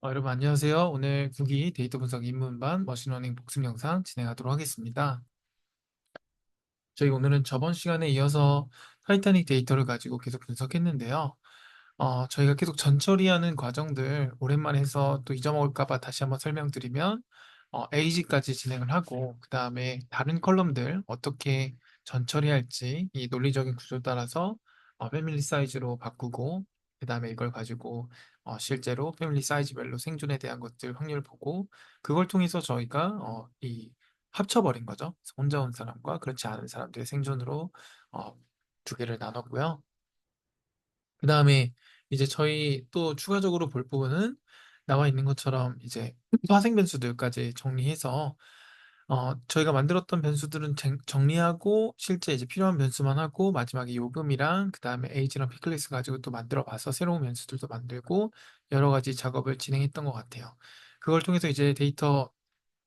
어, 여러분 안녕하세요. 오늘 국이 데이터 분석 입문반 머신러닝 복습 영상 진행하도록 하겠습니다. 저희 오늘은 저번 시간에 이어서 타이타닉 데이터를 가지고 계속 분석했는데요. 어, 저희가 계속 전처리하는 과정들 오랜만에 해서 또 잊어먹을까 봐 다시 한번 설명드리면 어, AG까지 진행을 하고 그 다음에 다른 컬럼들 어떻게 전처리할지 이 논리적인 구조 따라서 어, 패밀리 사이즈로 바꾸고 그 다음에 이걸 가지고 어, 실제로 패밀리 사이즈별로 생존에 대한 것들 확률 보고 그걸 통해서 저희가 어, 이 합쳐버린 거죠. 혼자 온 사람과 그렇지 않은 사람들의 생존으로 어, 두 개를 나눴고요. 그 다음에 이제 저희 또 추가적으로 볼 부분은 나와 있는 것처럼 이제 파생 변수들까지 정리해서 어, 저희가 만들었던 변수들은 쟁- 정리하고 실제 이제 필요한 변수만 하고 마지막에 요금이랑 그 다음에 에이지랑 피클리스 가지고 또 만들어 봐서 새로운 변수들도 만들고 여러 가지 작업을 진행했던 것 같아요. 그걸 통해서 이제 데이터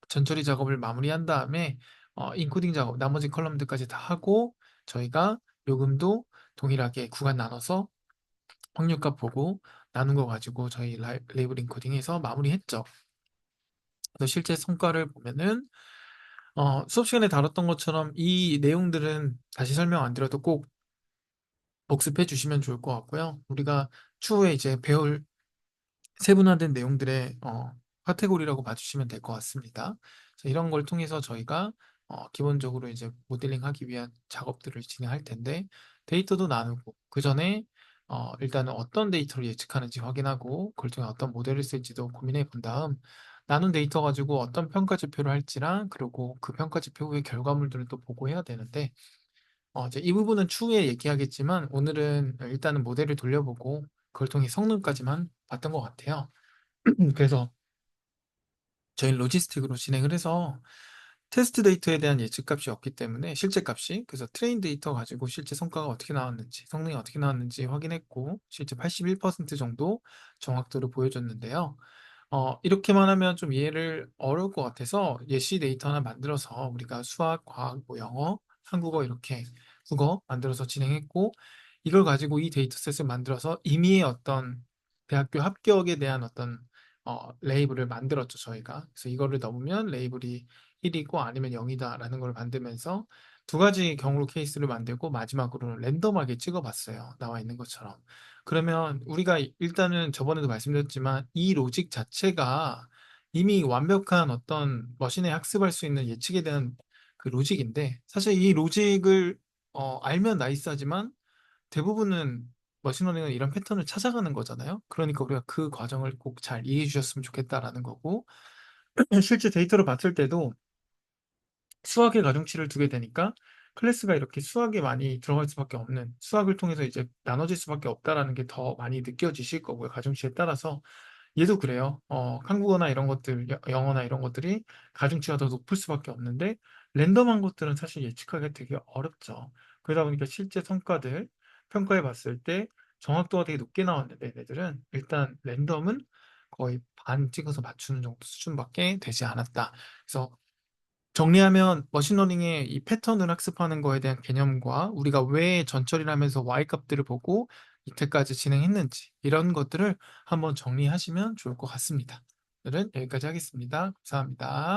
전처리 작업을 마무리한 다음에 어, 인코딩 작업, 나머지 컬럼들까지 다 하고 저희가 요금도 동일하게 구간 나눠서 확률값 보고 나눈 거 가지고 저희 라이, 레이블 인코딩해서 마무리했죠. 실제 성과를 보면은 어, 수업 시간에 다뤘던 것처럼 이 내용들은 다시 설명 안 드려도 꼭 복습해 주시면 좋을 것 같고요. 우리가 추후에 이제 배울 세분화된 내용들의 어, 카테고리라고 봐주시면 될 것 같습니다. 이런 걸 통해서 저희가 어, 기본적으로 이제 모델링 하기 위한 작업들을 진행할 텐데 데이터도 나누고 그 전에 어, 일단은 어떤 데이터를 예측하는지 확인하고 그걸 통해 어떤 모델을 쓸지도 고민해 본 다음 나눈 데이터 가지고 어떤 평가 지표를 할지랑 그리고 그 평가 지표 후의 결과물들을 또 보고해야 되는데 어, 이제 이 부분은 추후에 얘기하겠지만 오늘은 일단은 모델을 돌려보고 그걸 통해 성능까지만 봤던 것 같아요. 그래서 저희는 로지스틱으로 진행을 해서 테스트 데이터에 대한 예측값이 없기 때문에 실제 값이 그래서 트레인 데이터 가지고 실제 성과가 어떻게 나왔는지 성능이 어떻게 나왔는지 확인했고 실제 81% 정도 정확도를 보여줬는데요. 어, 이렇게만 하면 좀 이해를 어려울 것 같아서 예시 데이터 하나 만들어서 우리가 수학, 과학, 뭐 영어, 한국어 이렇게 국어 만들어서 진행했고 이걸 가지고 이 데이터셋을 만들어서 임의의 어떤 대학교 합격에 대한 어떤 어, 레이블을 만들었죠, 저희가. 그래서 이거를 넣으면 레이블이 1이고 아니면 0이다라는 걸 만들면서 두 가지 경로 케이스를 만들고 마지막으로는 랜덤하게 찍어봤어요. 나와 있는 것처럼. 그러면 우리가 일단은 저번에도 말씀드렸지만 이 로직 자체가 이미 완벽한 어떤 머신에 학습할 수 있는 예측에 대한 그 로직인데 사실 이 로직을 어, 알면 나이스하지만 대부분은 머신러닝은 이런 패턴을 찾아가는 거잖아요. 그러니까 우리가 그 과정을 꼭 잘 이해해 주셨으면 좋겠다라는 거고 실제 데이터를 봤을 때도 수학의 가중치를 두게 되니까 클래스가 이렇게 수학에 많이 들어갈 수밖에 없는 수학을 통해서 이제 나눠질 수밖에 없다라는 게 더 많이 느껴지실 거고요. 가중치에 따라서 얘도 그래요. 어, 한국어나 이런 것들, 여- 영어나 이런 것들이 가중치가 더 높을 수밖에 없는데 랜덤한 것들은 사실 예측하기 되게 어렵죠. 그러다 보니까 실제 성과들 평가해 봤을 때 정확도가 되게 높게 나왔는데 얘네들은 일단 랜덤은 거의 반 찍어서 맞추는 정도 수준밖에 되지 않았다. 그래서 정리하면 머신러닝의 이 패턴을 학습하는 거에 대한 개념과 우리가 왜 하면서 Y 값들을 보고 이때까지 진행했는지 이런 것들을 한번 정리하시면 좋을 것 같습니다. 오늘은 여기까지 하겠습니다. 감사합니다.